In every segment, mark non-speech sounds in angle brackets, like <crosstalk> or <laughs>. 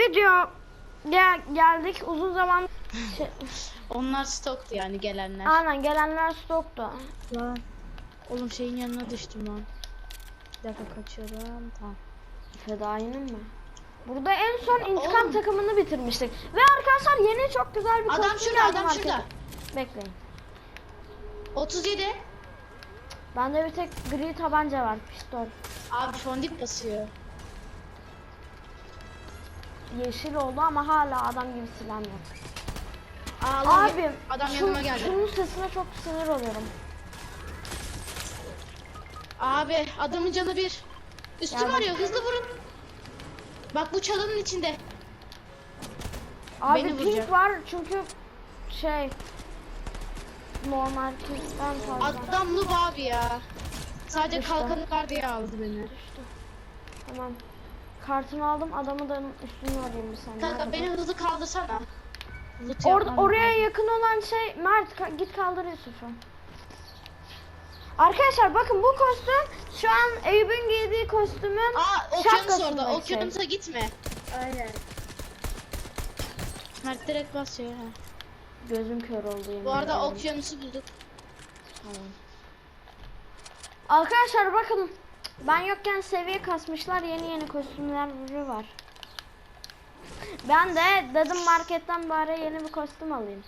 video gel geldik uzun zaman şey, <laughs> Onlar stoktu yani gelenler. aynen gelenler stoktu. Lan. Oğlum şeyin yanına düştüm lan. Bir dakika kaçıyorum. Tamam. Fedainin mi? Burada en son intikam Oğlum. takımını bitirmiştik. Ve arkadaşlar yeni çok güzel bir Adam kostüm şurada, geldi adam markete. şurada. Bekleyin. 37. Bende bir tek gri tabanca var pistol. Abi fondip basıyor. Yeşil oldu ama hala adam gibi silah yok. Aa, Abi adam şu- yanıma geldi. şunun sesine çok sinir oluyorum. Abi adamın canı bir. Üstüm Geldim. arıyor hızlı vurun. Bak bu çalının içinde. Abi Beni pink vuracak. var çünkü şey normal pinkten fazla. Adam noob abi ya. Sadece kalkanı var diye aldı beni. Tamam. Kartını aldım adamı da üstünü arayayım bir saniye. Kanka beni hızlı kaldırsana. Or oraya yakın olan şey Mert ka- git kaldır Yusuf'u. Arkadaşlar bakın bu kostüm şu an Eyüp'ün giydiği kostümün Aa okyanus orada. şapkasındaki Okyanusa gitme. Aynen. Mert direkt basıyor ha. Gözüm kör oldu yemin Bu arada okyanusu bulduk. Tamam. Arkadaşlar bakın ben yokken seviye kasmışlar yeni yeni kostümleri var. Ben de dedim marketten bari yeni bir kostüm alayım.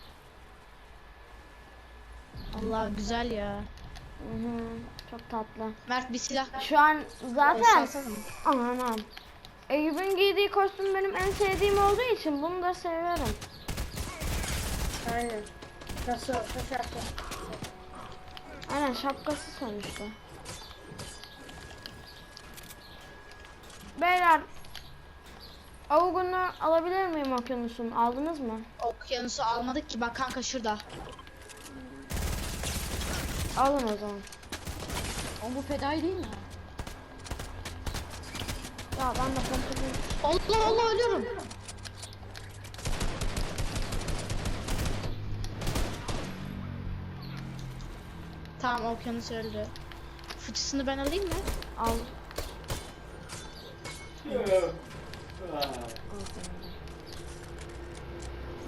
Allah güzel ya. Hı hı, çok tatlı. Mert bir silah Şu an zaten anam. Eyüp'ün giydiği kostüm benim en sevdiğim olduğu için bunu da seviyorum. Aynen. Nasıl şarkı. Aynen şapkası sonuçta. Beyler Avugunu alabilir miyim okyanusun? Aldınız mı? Okyanusu almadık ki bak kanka şurada. Alın o zaman. O bu fedai değil mi? Ya ben de pompalı Allah Allah ölüyorum. Tamam okyanus öldü. Fıçısını ben alayım mı? al.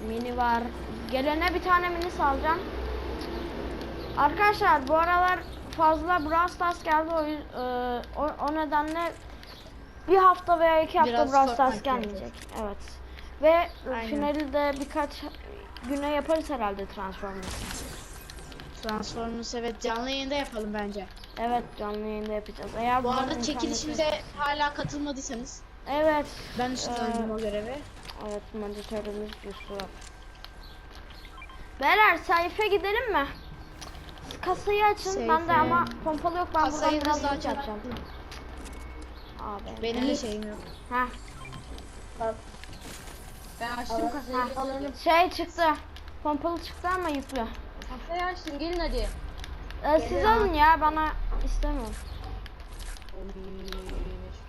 Mini var. Gelene bir tane mini salacağım. Arkadaşlar bu aralar fazla Brawl Stars geldi o, e, o, o nedenle bir hafta veya iki hafta Biraz Brawl Stars gelmeyecek. Evet. Ve Aynen. finali de birkaç güne yaparız herhalde Transformers. Transformers evet canlı yayında yapalım bence. Evet canlı yayında yapacağız. Eğer Bu arada çekilişimize hala katılmadıysanız Evet. ben üstlendim Ee, o görevi. Evet monitörümüz Yusuf. Beyler sayfa gidelim mi? Kasayı açın. Ben de Sayfa. ama pompalı yok. Ben Kasayı buradan biraz hızlı açalım. yapacağım. Abi. Benim de şeyim yok. Heh. Ben açtım kasayı. Ha. Alalım. Şey çıktı. Pompalı çıktı ama yüklü. Kasayı açtım. Gelin hadi. Ee, siz alın ya bana istemiyorum.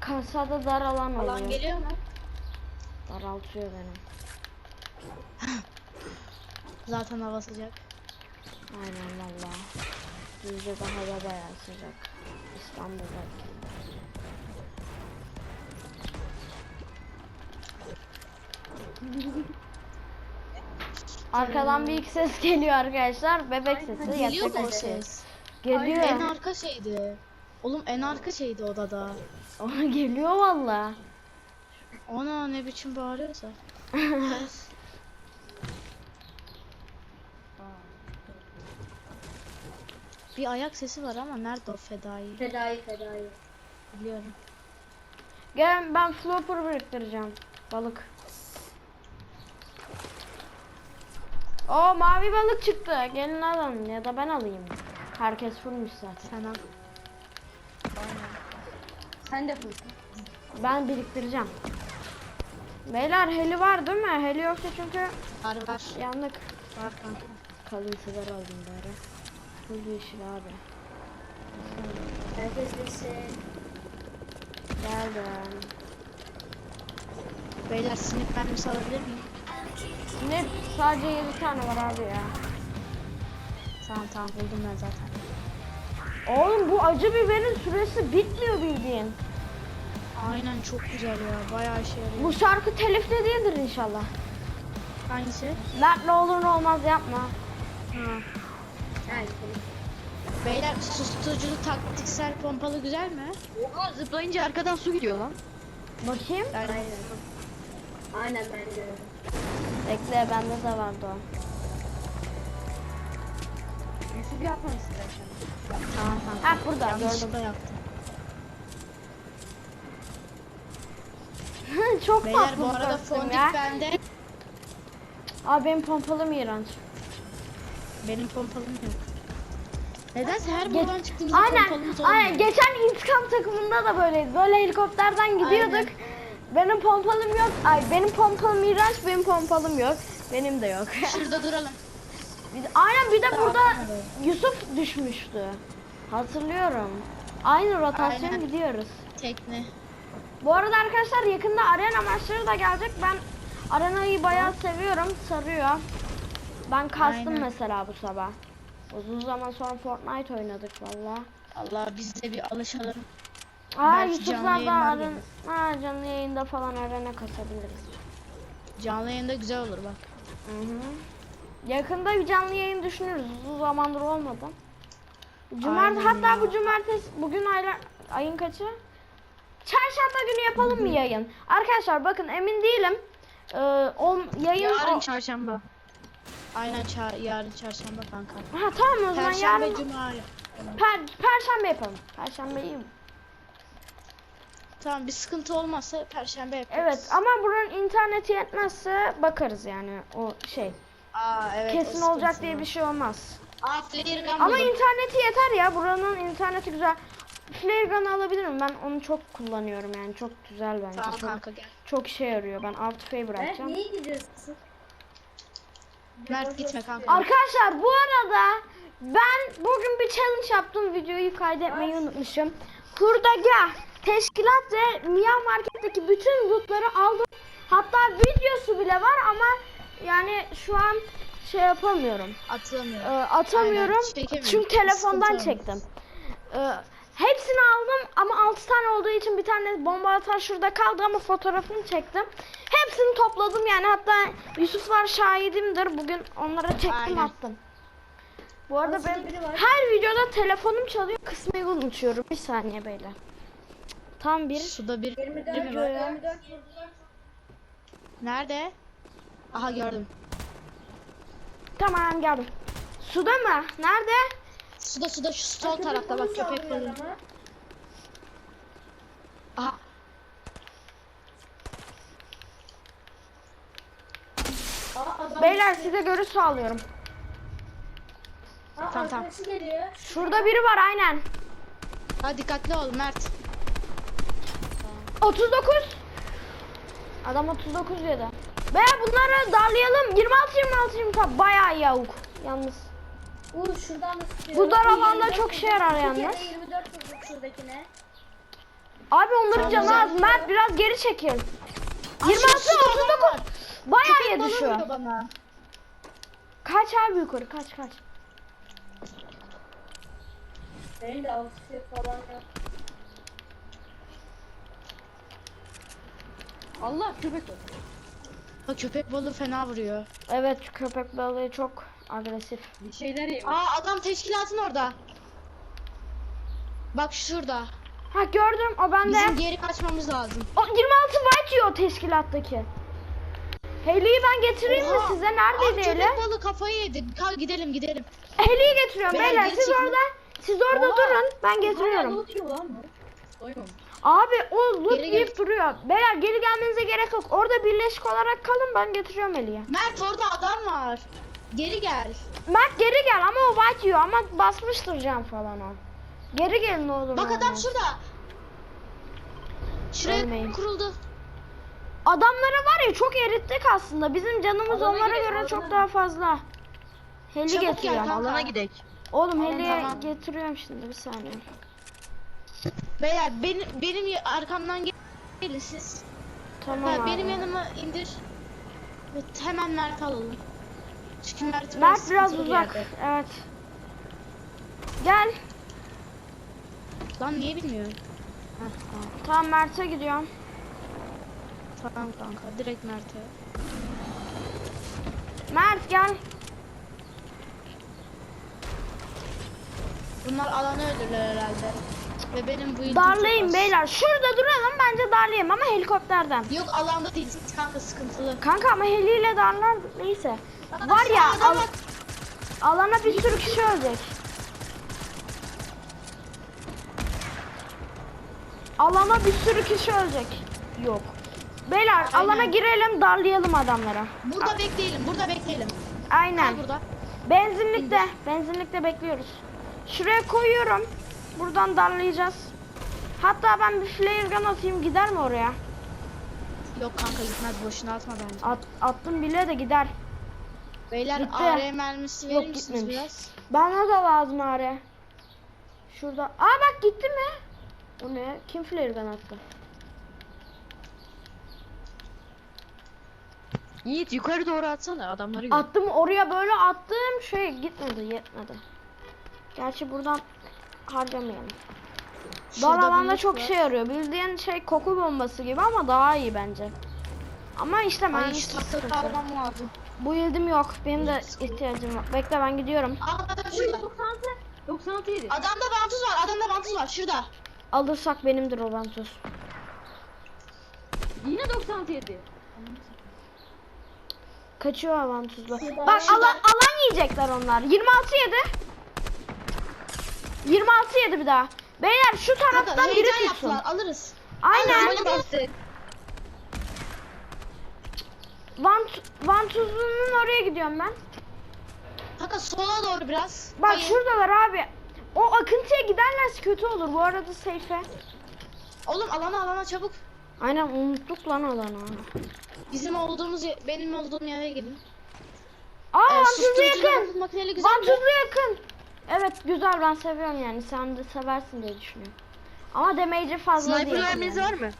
Kasada dar alan oluyor. Alan geliyor mu? Daraltıyor beni. <laughs> Zaten hava sıcak. Aynen valla. Düzce'de hava bayağı sıcak. İstanbul'dayken. <laughs> Arkadan bir ses geliyor arkadaşlar. Bebek sesi. Yatak sesi. Geliyor. En arka şeydi. Oğlum en arka şeydi odada. <laughs> Ona geliyor valla. Ona ne biçim bağırıyorsa. <laughs> Bir ayak sesi var ama nerede o fedai? Fedai fedai. Biliyorum. Gel ben flopper biriktireceğim. Balık. O mavi balık çıktı. Gelin alın ya da ben alayım. Herkes fullmuş zaten. Sen al. Sen de fır. Ben biriktireceğim. Beyler heli var değil mi? Heli yoksa çünkü Var var. yandık. Var kanka. Kalın sigara aldım bari. Full yeşil abi. Herkes bilsin. Geldim. Beyler sinip mermisi alabilir miyim? Ne? Sadece 7 tane var abi ya. Tamam tamam buldum ben zaten. Oğlum bu acı biberin süresi bitmiyor bildiğin. Aynen çok güzel ya. Bayağı işe yarıyor. Bu şarkı telifli değildir inşallah. Hangisi? Mert ne olur ne olmaz yapma. Ha. Beyler susturuculu taktiksel pompalı güzel mi? Oha zıplayınca arkadan su gidiyor lan. Bakayım. Aynen. Aynen ben de. Bekle bende de vardı o. Yusuf yapma istersen. tamam kanka. Ha burada gördüm. Yanlışlıkla yaptım. <laughs> Çok Beyler tatlı bu arada kostüm fondik ya. bende. Abi benim pompalım iğrenç. Benim pompalım yok. Nedense her Ge- buradan çıktığımızda Aynen, pompalımız olmuyor. aynen. Geçen intikam takımında da böyleydi. Böyle helikopterden gidiyorduk. Aynen. Benim pompalım yok. Ay benim pompalım iğrenç, benim pompalım yok. Benim de yok. Şurada duralım. Bir aynen bir de burada. Yusuf düşmüştü. Hatırlıyorum. Aynı rotasyon Aynen. gidiyoruz. Tekne. Bu arada arkadaşlar yakında arena maçları da gelecek. Ben arenayı bayağı seviyorum. Sarıyor. Ben kastım Aynen. mesela bu sabah. Uzun zaman sonra Fortnite oynadık valla. Allah biz de bir alışalım. Aa Belki Yusuflar canlı da yayınlar aren ha, canlı yayında falan arena kasabiliriz. Canlı yayında güzel olur bak. Hı hı. Yakında bir canlı yayın düşünürüz. Uzun zamandır olmadı. Cumartesi Aynen hatta ya. bu cumartesi bugün ayla, ayın kaçı? Çarşamba günü yapalım mı yayın? Arkadaşlar bakın emin değilim. Ee, on, yayın Yarın o- çarşamba. Aynen ça- yarın çarşamba kanka. Ha tamam o zaman Perşembe yarın cuma. per, perşembe yapalım. Perşembe iyi mi? Tamam bir sıkıntı olmazsa perşembe yaparız. Evet ama buranın interneti yetmezse bakarız yani o şey. Aa, evet, Kesin olacak diye bir şey olmaz. Aa flare gun Ama buldum. interneti yeter ya. Buranın interneti güzel. Flare alabilirim. Ben onu çok kullanıyorum yani. Çok güzel bence. Tamam çok, kanka gel. çok işe yarıyor. Ben Alt F'yi bırakacağım. niye gidiyorsun? Mert gitme kanka. Arkadaşlar bu arada ben bugün bir challenge yaptım. Videoyu kaydetmeyi unutmuşum. Hurdagah, teşkilat ve Mia Market'teki bütün lootları aldım. Hatta videosu bile var ama yani şu an şey yapamıyorum. Atılamıyorum. Ee, atamıyorum. Aynen. Çünkü telefondan çektim. Ee, hepsini aldım ama 6 tane olduğu için bir tane bomba atar şurada kaldı ama fotoğrafını çektim. Hepsini topladım yani hatta Yusuflar şahidimdir. Bugün onlara çektim Aynen. attım. Bu arada Aslında ben var. her videoda telefonum çalıyor kısmayı unutuyorum. Bir saniye beyler. Tam bir Suda bir 24 Değil mi? 24 Nerede? Aha gördüm. tamam geldim. Suda mı? Nerede? Suda suda şu sol tarafta bak köpek balığı. Aha Beyler size görüş sağlıyorum. Tamam, tamam. geliyor. Şurada biri var aynen. ha dikkatli ol Mert. 39. Adam 39 yedi. Veya bunları darlayalım. 26 26 26 bayağı yavuk. Yalnız. Uğur şuradan da. Bu dar alanda 24 çok işe yarar yalnız. 24 vurduk şuradakine. Abi onların canı az. Mert biraz geri çekil. 26 şu suda 39. Bayağı yedi şu. Kaç abi yukarı kaç kaç. Benim de altı falan yok. Allah köpek var. Ha, köpek balığı fena vuruyor. Evet köpek balığı çok agresif. Bir şeyler yiyor. Aa adam teşkilatın orada. Bak şurada. Ha gördüm o bende. Bizim geri kaçmamız lazım. O 26 white yiyor o teşkilattaki. Heli'yi ben getireyim mi Oha! size? Neredeydi Heli? köpek balığı kafayı yedi. Kalk gidelim gidelim. Heli'yi getiriyorum Beyler, beyler. geri Siz çekilin. orada siz orada Oha! durun. Ben Hala getiriyorum. loot yiyor lan bu. Doymamış. Abi o loot Geri gel. duruyor. Beyler geri gelmenize gerek yok. Orada birleşik olarak kalın ben getiriyorum Eli'ye. Mert orada adam var. Geri gel. Mert geri gel ama o white yiyor ama basmıştır cam falan o. Geri gelin olur. Bak adam şurada. Şuraya Ölmeyin. kuruldu. Adamları var ya çok erittik aslında. Bizim canımız Alana onlara gidelim, göre alana. çok daha fazla. Heli Çabuk gel getiriyorum. kanka. Alana gidek. Oğlum Heli'ye tamam. getiriyorum şimdi bir saniye. Beyler benim, benim arkamdan gel- gelin siz. Tamam abi. benim yanıma indir. Evet, hemen Mert alalım. Çünkü Mert, Mert biraz uzak. yerde. Evet. Gel. Lan niye bilmiyorum. tamam. Tamam Mert'e gidiyorum. Tamam kanka direkt Mert'e. Mert gel. Bunlar alanı öldürürler herhalde. Ve benim bu Darlayın beyler. Şurada duralım bence darlayayım ama helikopterden. Yok alanda değil kanka sıkıntılı. Kanka ama heliyle darlar neyse. Var ya al- bak. alana bir sürü kişi ölecek. Alana bir sürü kişi ölecek. Yok. Beyler Aynen. alana girelim darlayalım adamlara. Burada bekleyelim burada bekleyelim. Aynen. Kal burada. Benzinlikte. Benzinlikte bekliyoruz. Şuraya koyuyorum. Buradan darlayacağız. Hatta ben bir flare gun atayım gider mi oraya? Yok kanka gitmez boşuna atma bence. At, attım bile de gider. Beyler Gitti. AR mermisi verir Yok, misiniz gitmemiş. biraz? Bana da lazım are. Şurada. Aa bak gitti mi? O ne? Kim flare gun attı? Yiğit yukarı doğru atsana adamları gör. Attım oraya böyle attım şey gitmedi yetmedi. Gerçi buradan harcamayalım. Şurada alanda büyük çok var. işe yarıyor. Bildiğin şey koku bombası gibi ama daha iyi bence. Ama işte ben tahta almam lazım. Bu yıldım yok. Benim de ihtiyacım var. Bekle ben gidiyorum. Aa adam şurada. 96 yedi. Adamda vantuz var adamda vantuz var şurada. Alırsak benimdir o vantuz. Yine 96 yedi. Kaçıyor vantuzla. Şurada. Bak alan, alan yiyecekler onlar. 26 yedi. 26 yedi bir daha. Beyler şu Kanka taraftan biri heyecan tutsun. yaptılar alırız. Aynen. Aynen. bastı. Vant, vantuzunun oraya gidiyorum ben. Kanka sola doğru biraz. Bak Hayır. şuradalar abi. O akıntıya giderlerse kötü olur. Bu arada seyfe. Oğlum alana alana çabuk. Aynen unuttuk lan alanı. Bizim olduğumuz ye- benim olduğum yere gidin. Aa Ee, vantuzlu susturucuyla yakın. makineli güzel mi? Vantuzlu yakın. Evet güzel ben seviyorum yani. Sen de seversin diye düşünüyorum. Ama damage'i fazla Sniper değil. yani. var mı?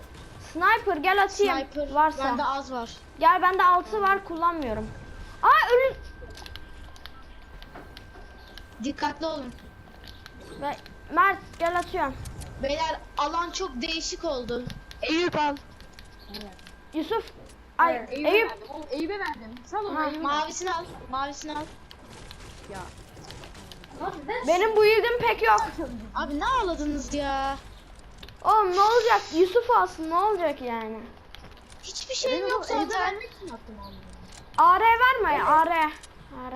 Sniper gel atayım. Sniper Varsa. bende az var. Gel bende 6 var kullanmıyorum. Aa ölü... Dikkatli olun. Ve- Mert gel atıyorum. Beyler alan çok değişik oldu. Eyüp al. Yusuf. Ay Eyüp. verdim. Oğlum Eyüp'e verdim. Sal onu. Eyüp'e. Mavisini al. Mavisini al. Ya. Abi ben Benim bu yıldım pek yok. Abi ne ağladınız ya? Oğlum ne olacak? Yusuf alsın ne olacak yani? Hiçbir şeyim yok zaten. AR var mı? AR. AR.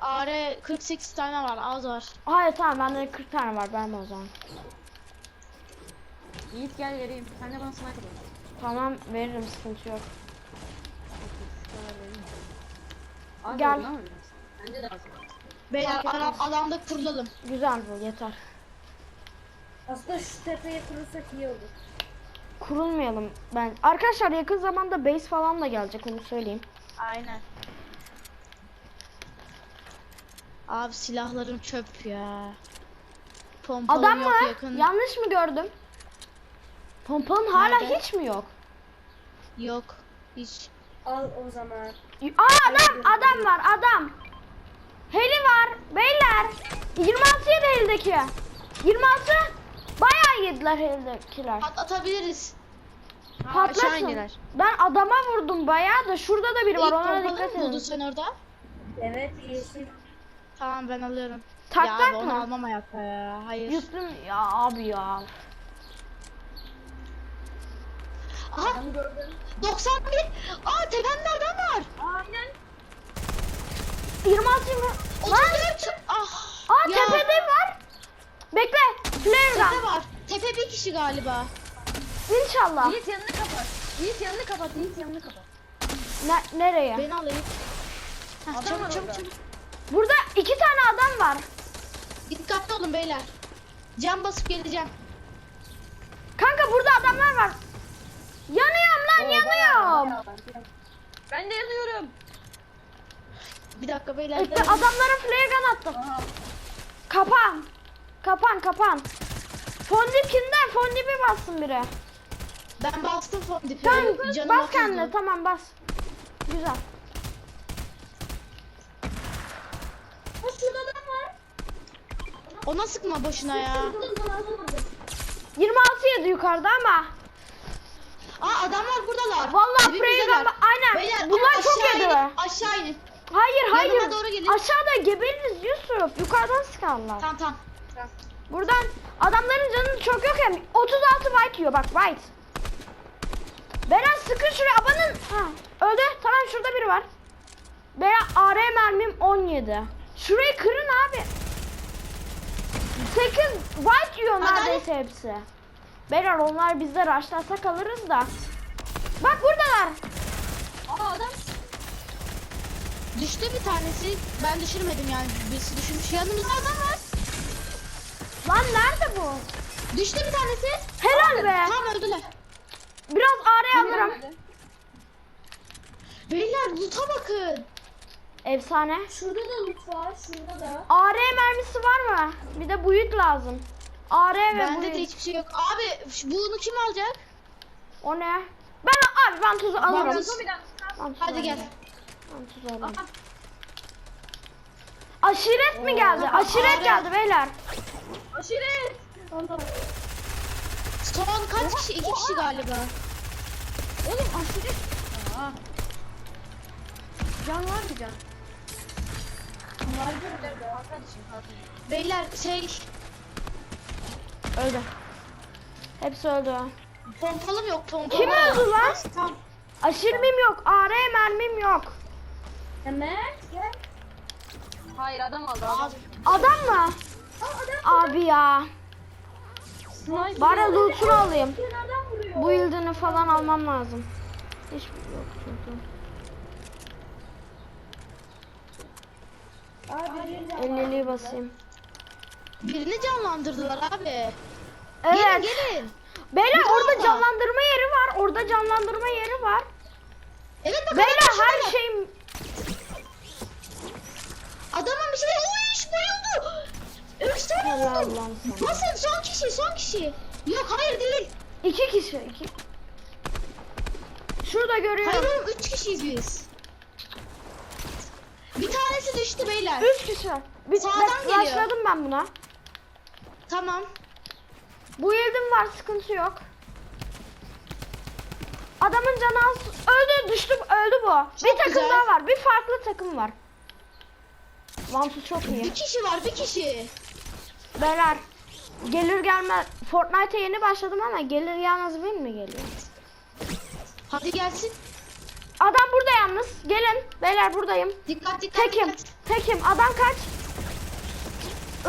AR 48 tane var az var. Hayır tamam bende 40 tane var ben o zaman. Yiğit gel vereyim. Sen de bana sniper ver. Tamam veririm sıkıntı yok. Gel. Bence de az. Beyler ala- alanda kurulalım. Güzel bu yeter. aslında şu tepeye kurursak iyi olur. Kurulmayalım ben. Arkadaşlar yakın zamanda base falan da gelecek onu söyleyeyim. Aynen. Abi silahlarım çöp ya. Pompalım Adam yok mı? yakın. Yanlış mı gördüm? Pompalın hala Nerede? hiç mi yok? Yok. Hiç. Al o zaman. Aa adam adam var adam. Heli var beyler. 26 yedi helideki. 26 bayağı yediler helidekiler. Patlatabiliriz. aşağı Patlasın. indiler. Ben adama vurdum bayağı da şurada da biri var İlk ona dikkat mı buldun edin. sen orada? Evet yeşil. Tamam ben alıyorum. Tak ya tak abi onu mı? almam hayatta ya. Hayır. Yuttum ya abi ya. Aha 91. Aa tepemde adam. 26 mı? Lan 34. Ah. aa ya, tepede var. Bekle. Flare Tepe gun. var. Tepe bir kişi galiba. İnşallah. Yiğit yanını kapat. Yiğit yanını kapat. Yiğit yanını kapat. Ne, nereye? Beni alayım. Heh, Adam çabuk çabuk çabuk. Burada iki tane adam var. Dikkatli olun beyler. Cam basıp geleceğim. Kanka burada adamlar var. Yanıyorum lan yanıyorum. Ben de yanıyorum. Bir dakika beyler. İşte adamlara flare gun attım. Kapan. Kapan kapan. Fondip kimden? Fondip'i bassın biri. Ben bastım fondipi. Tamam Canım bas kendine tamam bas. Güzel. Ha şurada adam var. Ona sıkma boşuna ya. Şurada adam var. 26 yedi yukarıda ama. Aa adamlar buradalar. Vallahi Dibimizdeler. Aynen. Beyler, Bunlar çok yedi. Aşağı inin. Hayır hayır. Yanıma doğru gelin. Aşağıda geberiniz Yusuf. Yukarıdan sıkarlar. Tamam tamam. Buradan adamların canı çok yok hem 36 white yiyor bak white. Beren sıkın şuraya abanın. Ha, öldü. Tamam şurada biri var. Beren AR mermim 17. Şurayı kırın abi. 8 white yiyor neredeyse hepsi. Beren onlar bizde rushlasak alırız da. Bak buradalar. Aa adam. Düştü bir tanesi. Ben düşürmedim yani. Birisi düşürmüş. Yanımızda adam var. Lan nerede bu? Düştü bir tanesi. Helal be. Tamam öldüler. Biraz AR alırım. Beyler loot'a bakın. Efsane. Şurada da loot var. Şurada da. AR mermisi var mı? Bir de build lazım. AR ve Bende build. de hiçbir şey yok. Abi bunu kim alacak? O ne? Ben abi ben tuzu alırım. Vantuz. Zombi'den. Ben tuzu Hadi gel. alırım. Ben Aşiret mi geldi? Aşiret geldi beyler. Aşiret. Son kaç kişi? İki kişi galiba. Oğlum aşiret. Aa. Can var mı can? Beyler şey Öldü. Hepsi öldü. pompalım yok pompalı. Kim öldü lan? Tamam. Aşirmim yok. AR mermim yok. Gel. Hayır adam aldı adam. Abi, Adam mı? Abi ya. Sniper. Bari loot'unu alayım. Adam vuruyor. Build'ını falan almam lazım. Hiç yok çünkü. 50'liği basayım. birini canlandırdılar abi. Evet. Gelin gelin. Beyler Bu orada canlandırma yeri var. Orada canlandırma yeri var. Evet bak Beyler adam her şeyim Adamın bir şey Oy iş bayıldı. Helal vurdum. lan sana. Basın son kişi son kişi. Yok hayır değil. iki kişi. iki. Şurada Hayır görüyorum. oğlum üç kişiyiz biz. Bir tanesi düştü beyler. Üç kişi. Bir Sağdan bak, geliyor. Başladım ben buna. Tamam. Bu yıldım var sıkıntı yok. Adamın canı az. Öldü düştü öldü bu. Çok bir takım güzel. daha var. Bir farklı takım var. Vamsu çok iyi. Bir kişi var bir kişi. Beyler gelir gelmez Fortnite'a yeni başladım ama gelir gelmez win mi geliyor? Hadi gelsin. Adam burada yalnız. Gelin. Beyler buradayım. Dikkat dikkat Tekim. dikkat. Tekim. Adam kaç?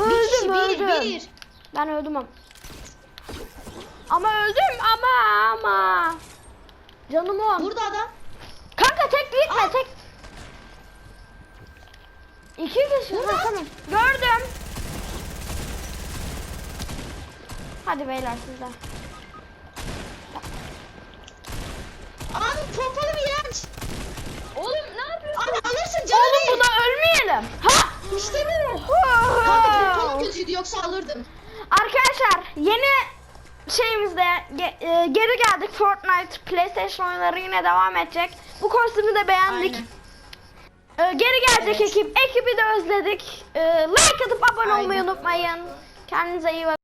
Bir kişi, Öldüm bir, öldüm. bir. Ben öldüm ama. Ama öldüm ama ama. Canım o. Burada adam. Kanka tek gitme tek. İki kişi. Ha, tamam. Gördüm. Hadi beyler sizler. Abi pompalı bir iğrenç. Oğlum ne yapıyorsun? Abi alırsın canı Oğlum buna ölmeyelim. Ha! İşte bu. Kanka pompalı kötüydü yoksa alırdım. Arkadaşlar yeni şeyimizde ge- e, geri geldik. Fortnite, PlayStation oyunları yine devam edecek. Bu kostümü de beğendik. E, geri gelecek Evet. ekip. Ekibi de özledik. E, like atıp abone Aynen. olmayı unutmayın. Kendinize iyi bakın.